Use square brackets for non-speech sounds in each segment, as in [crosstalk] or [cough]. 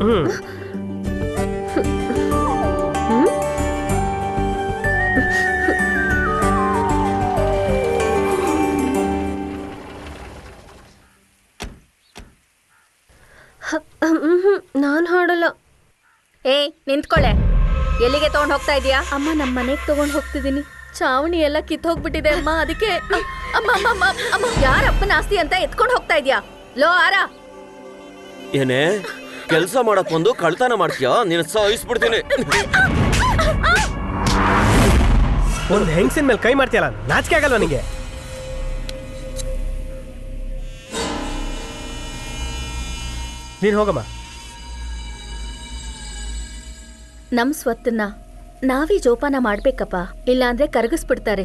ಹ್ಮ್? ನಾನು ಹಾಡಲ್ಲ. ಏ ನಿಂತ್ಕೊಳ್ಳೆ ಎಲ್ಲಿಗೆ ತಗೊಂಡ್ ಹೋಗ್ತಾ ಇದೀಯಾ? ಅಮ್ಮ ನಮ್ಮ ಮನೆಗೆ ತಗೊಂಡ್ ಹೋಗ್ತಿದ್ದೀನಿ ಚಾವಣಿ ಎಲ್ಲ ಕಿತ್ತೋಗ್ಬಿಟ್ಟಿದೆ ಅಮ್ಮ ಅದಕ್ಕೆ ಅಮ್ಮ ಅಮ್ಮ ಅಮ್ಮ ಯಾರ ಅಪ್ಪನ ಆಸ್ತಿ ಅಂತ ಎತ್ಕೊಂಡು ಹೋಗ್ತಾ ಇದೀಯಾ? ಲೋ ಆರಾ. ಏನೇ? ಕೆಲಸ ಮಾಡಕ್ ಬಂದು ಕಳ್ತನ ಮಾಡ್ತೀಯಾ? ನೀನು ಸಾಯಿಸ್ಬಿಡ್ತೀನಿ. ಒಂದು ಹೆಂಗ್ಸಿನ ಮೇಲೆ ಕೈ ಮಾಡ್ತೀಯಲ್ಲ? ನಾಚಿಕೆ ಆಗಲ್ವಾ ನಿಂಗೆ? ನೀನ್ ಹೋಗಮ್ಮ. ನಮ್ ಸ್ವತ್ತನ್ನ ನಾವೇ ಜೋಪಾನ ಮಾಡ್ಬೇಕಪ್ಪ. ಇಲ್ಲಾಂದ್ರೆ ಕರಗಿಸ್ಬಿಡ್ತಾರೆ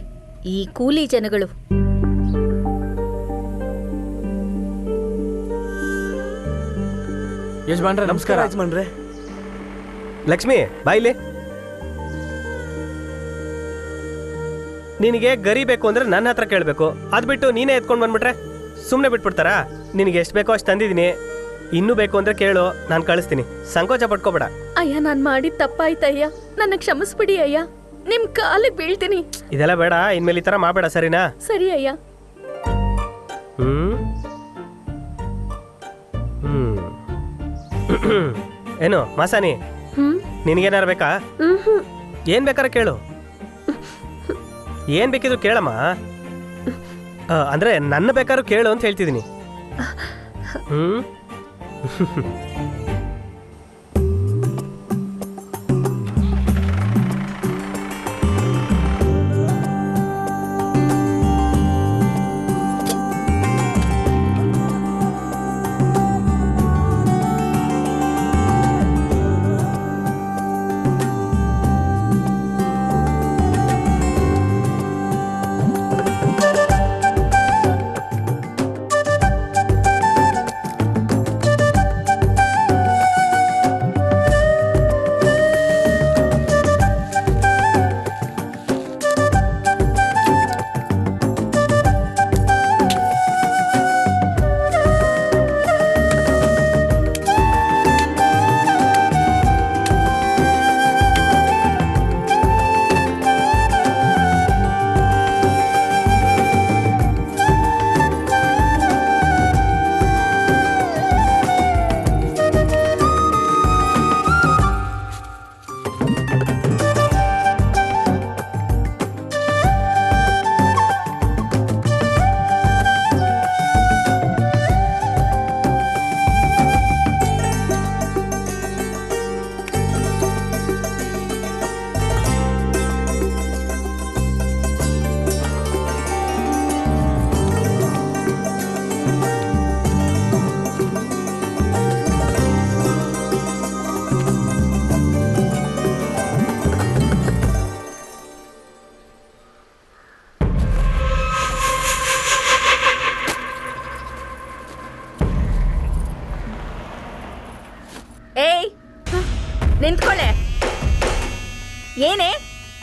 ಈ ಕೂಲಿ ಜನಗಳು. ಯಜಮಾನ್ರೆ ನಮಸ್ಕಾರ ಯಜಮಾನ್ರೆ. ಲಕ್ಷ್ಮಿ ಬಾಯ್ಲಿ ನಿನಗೆ ಗರಿ ಬೇಕು ಅಂದ್ರೆ ನನ್ನ ಹತ್ರ ಕೇಳಬೇಕು. ಅದ್ ಬಿಟ್ಟು ನೀನೇ ಎತ್ಕೊಂಡು ಬಂದ್ಬಿಟ್ರೆ ಸುಮ್ಮನೆ ಬಿಟ್ಬಿಡ್ತಾರಾ? ನಿನಗೆ ಎಷ್ಟು ಬೇಕೋ ಅಷ್ಟು ತಂದಿದ್ದೀನಿ. ಇನ್ನೂ ಬೇಕು ಅಂದ್ರೆ ಕೇಳು ನಾನು ಕಳಿಸ್ತೀನಿ. ಸಂಕೋಚ ಪಡ್ಕೋಬೇಡ ಅಯ್ಯ ನಾನ್ ಮಾಡಿದ ತಪ್ಪಾಯ್ತಯ್ಯ ನನ್ನ ಕ್ಷಮಿಸ್ಬಿಡಿ ಅಯ್ಯ. ನಿಮ್ ಕಾಲಿಗೆ ಬೀಳ್ತೀನಿ. ಇದೆಲ್ಲ ಬೇಡ ಇನ್ಮೇಲೆ ಈ ಥರ ಮಾಡಬೇಡ ಸರಿನಾ? ಸರಿ ಅಯ್ಯ. ಹ್ಮ್? [coughs] ಏನು ಮಾಸಾನಿ ಹ್ಮ್? ನಿನಗೇನಾರು ಬೇಕಾ? ಏನು ಹ್ಮ್. ಏನ್ ಬೇಕಾರೆ ಕೇಳು. ಏನು ಬೇಕಿದ್ರು ಕೇಳಮ್ಮ. ಅಂದರೆ ಅಂದ್ರೆ ನನ್ನ ಬೇಕಾದ್ರೂ ಕೇಳು ಅಂತ ಹೇಳ್ತಿದ್ದೀನಿ. ಹ್ಮ್? [laughs]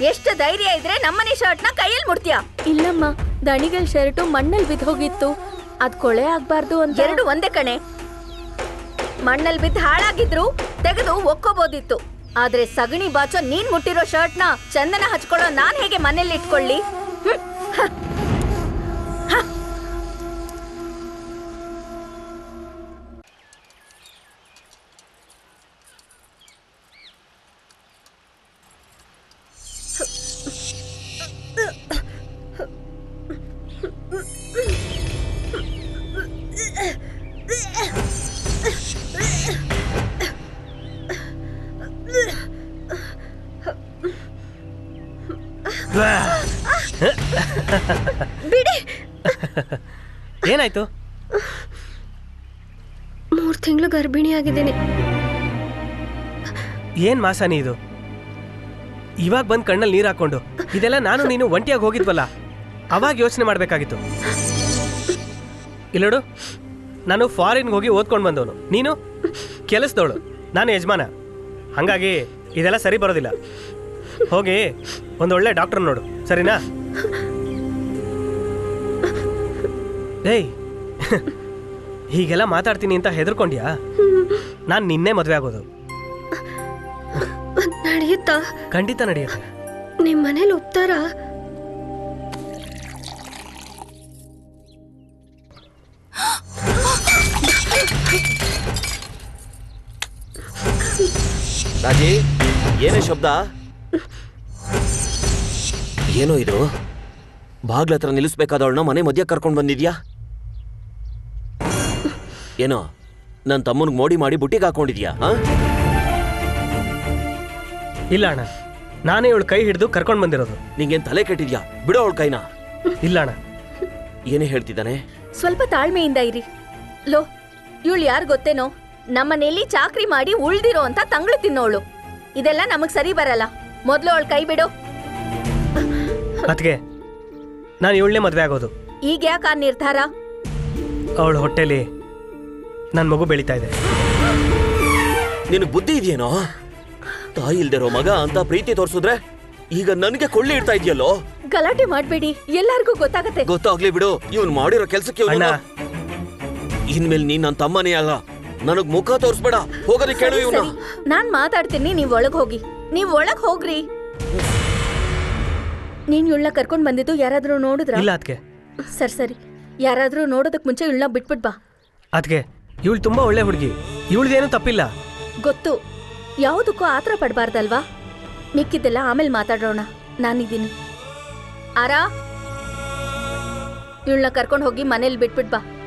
ಎಷ್ಟು ಧೈರ್ಯ ಇದ್ರೆ ನಮ್ಮನೆ ಶರ್ಟ್ನ ಕೈಯಲ್ಲಿ ಮುಡ್ತೀಯಾ? ಇಲ್ಲಮ್ಮ ದಣಿಗಲ್ ಶರ್ಟು ಮಣ್ಣಲ್ಲಿ ಬಿದ್ದು ಹೋಗಿತ್ತು. ಅದ್ ಕೊಳೆ ಆಗ್ಬಾರ್ದು ಅಂತ. ಎರಡು ಒಂದೇ ಕಣೆ. ಮಣ್ಣಲ್ಲಿ ಬಿದ್ದು ಹಾಳಾಗಿದ್ರು ತೆಗೆದು ಒಕ್ಕೋಬೋದಿತ್ತು. ಆದ್ರೆ ಸಗಣಿ ಬಾಚೋ ನೀನ್ ಮುಟ್ಟಿರೋ ಶರ್ಟ್ನ ಚಂದನ ಹಚ್ಕೊಳ್ಳೋ ನಾನ್ ಹೇಗೆ ಮನೇಲಿ ಇಟ್ಕೊಳ್ಳಿ? ಏನಾಯ್ತು? ಮೂರು ತಿಂಗಳು ಗರ್ಭಿಣಿ ಆಗಿದ್ದೀನಿ ಏನ್ ಮಾಸಾನಿ ಇದು? ಇವಾಗ ಬಂದ್ ಕಣ್ಣಲ್ಲಿ ನೀರ್ ಹಾಕೊಂಡು ಇದೆಲ್ಲ ನಾನು ನೀನು ಒಂಟಿಯಾಗಿ ಹೋಗಿದ್ವಲ್ಲ. ಅವಾಗ ಯೋಚನೆ ಮಾಡ್ಬೇಕಾಗಿತ್ತು. ಇಲ್ಲೋಡು ನಾನು ಫಾರಿನ್ಗೆ ಹೋಗಿ ಓದ್ಕೊಂಡು ಬಂದವನು. ನೀನು? ಕೆಲಸದವಳು ನಾನು ಯಜಮಾನ. ಹಾಗಾಗಿ ಇದೆಲ್ಲ ಸರಿ ಬರೋದಿಲ್ಲ. ಹೋಗಿ ಒಂದೊಳ್ಳೆ ಡಾಕ್ಟರ್ ನೋಡು. ಸರಿನಾ? ಏಯ್. [laughs] ಹೀಗೆಲ್ಲ ಮಾತಾಡ್ತೀನಿ ಅಂತ ಹೆದರ್ಕೊಂಡ್ಯಾ? ನಾನು ನಿನ್ನೆ ಮದುವೆ ಆಗೋದು. ನಡೆಯುತ್ತಾ? ಖಂಡಿತ ನಡೆಯುತ್ತೆ. ನಿಮ್ಮ ಮನೇಲಿ ಒಪ್ತಾರ ರಾಜಿ ಏನೇ ಶಬ್ದ? ಏನೋ ಇದು? ಬಾಗ್ಲ ಹತ್ರ ನಿಲ್ಲಿಸ್ಬೇಕಾದವಳನ್ನ ಮನೆ ಮಧ್ಯ ಕರ್ಕೊಂಡು ಬಂದಿದ್ಯಾ? ಏನೋ ನನ್ನ ತಮ್ಮನಿಗೆ ಮೋಡಿ ಮಾಡಿ ಬುಟ್ಟಿಗೆ ಹಾಕೊಂಡಿದ್ಯಾ? ಇಲ್ಲ ಅಣ್ಣ. ನಾನೇ ಇವಳು ಕೈ ಹಿಡಿದು ಕರ್ಕೊಂಡು ಬಂದಿರೋದು. ನಿಂಗೇನ್ ತಲೆ ಕೆಟ್ಟಿದ್ಯಾ? ಬಿಡೋ ಅವಳ ಕೈನ. ಇಲ್ಲ ಅಣ್ಣ. ಏನೇ ಹೇಳ್ತಿದ್ದಾನೆ? ಸ್ವಲ್ಪ ತಾಳ್ಮೆಯಿಂದ ಇರಿ. ಲೋ ಇವಳು ಯಾರು ಗೊತ್ತೇನೋ? ನಮ್ಮನೇಲಿ ಚಾಕ್ರಿ ಮಾಡಿ ಉಳ್ದಿರೋ ಅಂತ ತಂಗ್ಳು ತಿನ್ನೋಳು. ಇದೆಲ್ಲ ನಮಗ್ ಸರಿ ಬರಲ್ಲ. ಮೊದ್ಲು ಅವಳು ಕೈ ಬಿಡು. ಅದಕ್ಕೆ ನಾನು ಇವಳನ್ನೇ ಮದುವೆ ಆಗೋದು. ಈಗ ಯಾಕೆ ಆ ನಿರ್ಧಾರ? ಅವಳ ಹೊಟ್ಟೆಲಿ ನನ್ನ ಮಗು ಬೆಳೀತಾ ಇದೆ. ನಿನಗೆ ಬುದ್ಧಿ ಇದೆಯೇನೋ? ತಾಯಿ ಇಲ್ದಿರೋ ಮಗ ಅಂತ ಪ್ರೀತಿ ತೋರಿಸಿದ್ರೆ ಈಗ ನನಗೆ ಕೊಳ್ಳಿ ಇಡ್ತಾ ಇದೆಯಲ್ಲೋ? ಗಲಾಟೆ ಮಾಡಬೇಡಿ ಎಲ್ಲರಿಗೂ ಗೊತ್ತಾಗುತ್ತೆ. ಗೊತ್ತಾಗ್ಲಿ ಬಿಡು ಇವನು ಮಾಡಿರೋ ಕೆಲ್ಸಕ್ಕೆ ಅಣ್ಣ. ಇನ್ಮೇಲೆ ನೀನ್ ನನ್ನ ತಮ್ಮನೇ ಅಲ್ಲ. ನನಗ್ ಮುಖ ತೋರಿಸ್ಬೇಡ ಹೋಗೋದಕ್ಕೆ ಕೇಳು ಸರಿ, ನಾನು ಸರಿ. ನಾನ್ ಮಾತಾಡ್ತೀನಿ ನೀವ್ ಒಳಗ್ ಹೋಗಿ. ನೀವ್ ಒಳಗ್ ಹೋಗ್ರಿ. ನೀನ್ ಇವಳನ್ನ ಕರ್ಕೊಂಡ್ ಬಂದಿದ್ದು ಯಾರಾದ್ರೂ ನೋಡಿದ್ರ? ಇಲ್ಲ ಅದಕ್ಕೆ ಸರಿ ಸರಿ. ಯಾರಾದ್ರೂ ನೋಡೋದಕ್ ಮುಂಚೆ ಇವಳನ್ನ ಬಿಟ್ಬಿಟ್ ಬಾ. ಅದಕ್ಕೆ ಇವಳು ತುಂಬಾ ಒಳ್ಳೆ ಹುಡುಗಿ. ಇವಳದೇನು ತಪ್ಪಿಲ್ಲ. ಗೊತ್ತು. ಯಾವುದಕ್ಕೂ ಆತರ ಪಡಬಾರ್ದಲ್ವಾ? ಮಿಕ್ಕಿದ್ದೆಲ್ಲ ಆಮೇಲೆ ಮಾತಾಡೋಣ ನಾನಿದ್ದೀನಿ. ಆರಾ? ಇವಳನ್ನ ಕರ್ಕೊಂಡು ಹೋಗಿ ಮನೇಲಿ ಬಿಟ್ಬಿಟ್ ಬಾ.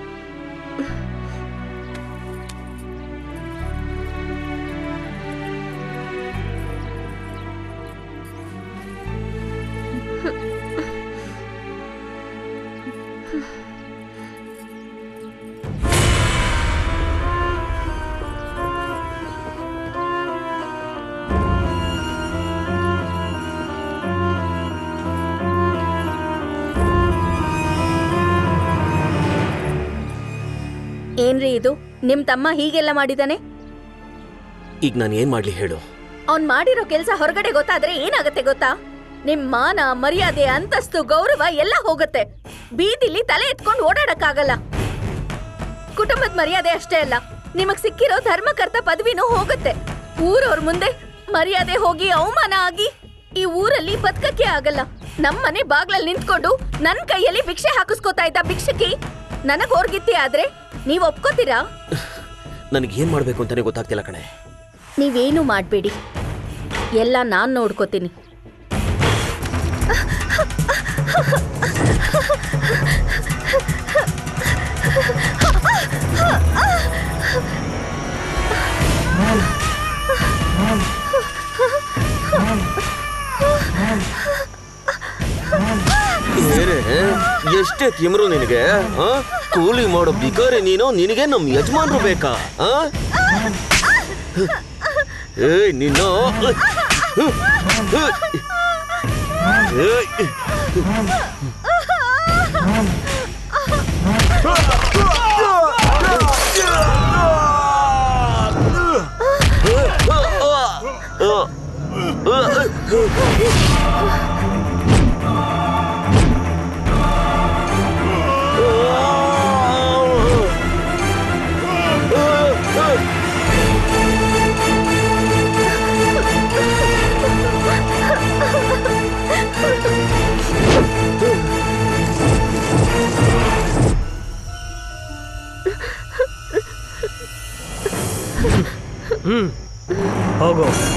ಏನ್ರಿ ಇದು? ನಿಮ್ ತಮ್ಮ ಹೀಗೆಲ್ಲ ಮಾಡಿದಾನೆ? ಈಗ ನಾನು ಏನ್ ಮಾಡ್ಲಿ ಹೇಳು. ಅವ್ನ್ ಮಾಡಿರೋ ಕೆಲ್ಸ ಹೊರಗಡೆ ಗೊತ್ತಾದ್ರೆ ಏನಾಗತ್ತೆ ಗೊತ್ತಾ? ನಿಮ್ ಮಾನ ಮರ್ಯಾದೆ ಅಂತಸ್ತು ಗೌರವ ಎಲ್ಲ ಹೋಗುತ್ತೆ. ಬೀದಿಲಿ ತಲೆ ಎತ್ಕೊಂಡು ಓಡಾಡಕ್ಕಾಗಲ್ಲ. ಕುಟುಂಬದ ಮರ್ಯಾದೆ ಅಷ್ಟೇ ಅಲ್ಲ ನಿಮಗ್ ಸಿಕ್ಕಿರೋ ಧರ್ಮಕರ್ತ ಪದವಿನೂ ಹೋಗುತ್ತೆ. ಊರವ್ರ ಮುಂದೆ ಮರ್ಯಾದೆ ಹೋಗಿ ಅವಮಾನ ಆಗಿ ಈ ಊರಲ್ಲಿ ಬದುಕಕ್ಕೆ ಆಗಲ್ಲ. ನಮ್ಮನೆ ಬಾಗ್ಲಲ್ಲಿ ನಿಂತ್ಕೊಂಡು ನನ್ ಕೈಯಲ್ಲಿ ಭಿಕ್ಷೆ ಹಾಕಿಸ್ಕೊತಾ ಇದ್ದ ಭಿಕ್ಷಕಿ ನನಗ್ ಹೊರ್ಗಿತ್ತಿ ಆದ್ರೆ ನೀವ್ ಒಪ್ಕೋತೀರಾ? ನನಗೆ ಏನ್ ಮಾಡ್ಬೇಕು ಅಂತಾನೆ ಗೊತ್ತಾಗ್ತಿಲ್ಲ ಕಣೆ. ನೀವೇನು ಮಾಡಬೇಡಿ. ಎಲ್ಲ ನಾನು ನೋಡ್ಕೋತೀನಿ. ಏನೇ ಎಷ್ಟೇ ತಿಮ್ರು ನಿನಗೆ? ಕೂಲಿ ಮಾಡೋ ನೀನು ನಿನಗೆ ನಮ್ಮ ಯಜಮಾನ್ರು ಬೇಕಾ? ಏಯ್ ನಿನ್ನ ಏಯ್. ಹೋಗು